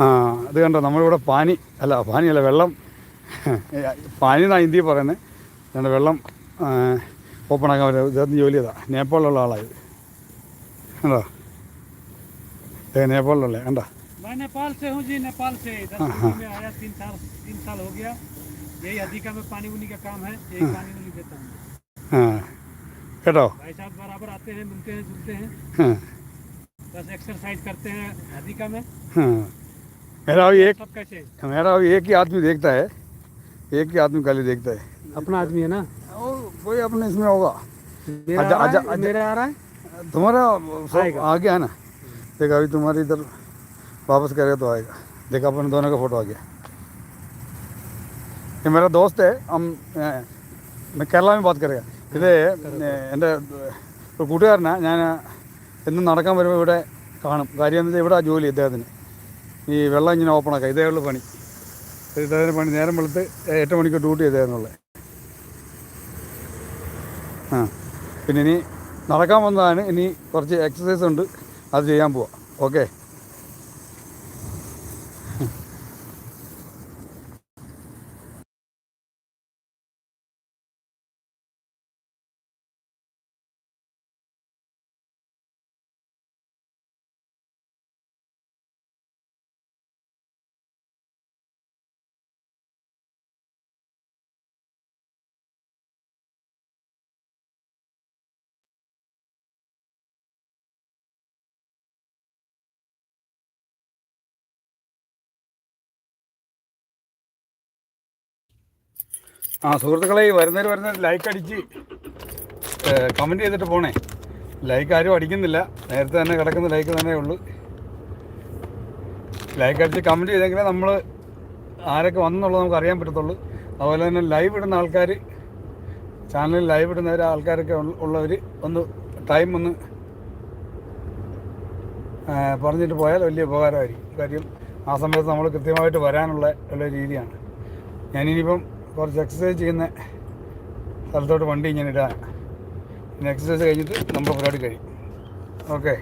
ആ അത് കണ്ടോ നമ്മളിവിടെ പാനി അല്ല പാനിയല്ല വെള്ളം പാനി എന്നാണ് ഹിന്ദി പറയുന്നത് അതുകൊണ്ട് വെള്ളം ഓപ്പൺ ആക്കാൻ പറ്റും ഇദ്ദേഹത്തിന് ജോലി ചെയ്താ നേപ്പാളിലുള്ള ആളായത് കണ്ടോ ഏ നേപ്പാളിലുള്ള കണ്ടോ मैं नेपाल से हूँ जी नेपाल से इधर दिल्ली में आया तीन साल तीन साल हो गया यही अधिका में पानी उनी का काम है यही पानी उनी देता हूँ ആ കേട്ടോ भाई साहब बराबर आते हैं मिलते हैं जुलते हैं हाँ, बस एक्सरसाइज करते हैं अधिका में हाँ। मेरा अभी एक सब कैसे मेरा अभी एक ही आदमी देखता है एक ही आदमी खाली देखता है अपना आदमी है ना और कोई अपने इसमें होगा मेरा आजा- आ रहा आजा- है, आजा- मेरा आ रहा है तुम्हारा सब आएगा। आ गया है ना देखा अभी तुम्हारी इधर वापस करेगा तो आएगा देखा अपन दोनों का फोटो आ गया ये मेरा दोस्त है हम ए, मैं കേരള में बात करेगा ഇത് എൻ്റെ ഒരു കൂട്ടുകാരനാണ് ഞാൻ എന്നും നടക്കാൻ വരുമ്പോൾ ഇവിടെ കാണും കാര്യം എന്താ വെച്ചാൽ ഇവിടെ ആ ജോലി ഇദ്ദേഹത്തിന് ഈ വെള്ളം ഇങ്ങനെ ഓപ്പൺ ആക്കാം. ഇതേ ഉള്ളു പണി. ഇതേ പണി നേരം വെളുത്ത് എട്ട് മണിക്ക് ഡ്യൂട്ടി ചെയ്തേന്നുള്ളത് ആ. പിന്നെ ഇനി നടക്കാൻ വന്നതാണ്. ഇനി കുറച്ച് എക്സസൈസ് ഉണ്ട്. അത് ചെയ്യാൻ പോവാം. ഓക്കെ ആ സുഹൃത്തുക്കളെ വരുന്നവർ വരുന്നവർ ലൈക്ക് അടിച്ച് കമന്റ് ചെയ്തിട്ട് പോണേ. ലൈക്ക് ആരും അടിക്കുന്നില്ല. നേരത്തെ തന്നെ കിടക്കുന്ന ലൈക്ക് തന്നെ ഉള്ളൂ. ലൈക്ക് അടിച്ച് കമന്റ് ചെയ്തെങ്കിലേ നമ്മൾ ആരൊക്കെ വന്നുള്ളത് നമുക്ക് അറിയാൻ പറ്റത്തുള്ളൂ. അതുപോലെ തന്നെ ലൈവ് ഇടുന്ന ആൾക്കാർ ചാനലിൽ ലൈവ് ഇടുന്ന ആൾക്കാരൊക്കെ ഉള്ളവർ ഒന്ന് ടൈം ഒന്ന് പറഞ്ഞിട്ട് പോയാൽ വലിയ ഉപകാരമായിരിക്കും. കാര്യം ആ സമയത്ത് നമ്മൾ കൃത്യമായിട്ട് വരാനുള്ള ഉള്ള രീതിയാണ്. ഞാനിനിയിപ്പം കുറച്ച് എക്സസൈസ് ചെയ്യുന്ന സ്ഥലത്തോട്ട് വണ്ടി ഇങ്ങനെ ഇടാൻ. എക്സസൈസ് കഴിഞ്ഞിട്ട് നമ്മുടെ പരിപാടി കഴിയും. ഓക്കെ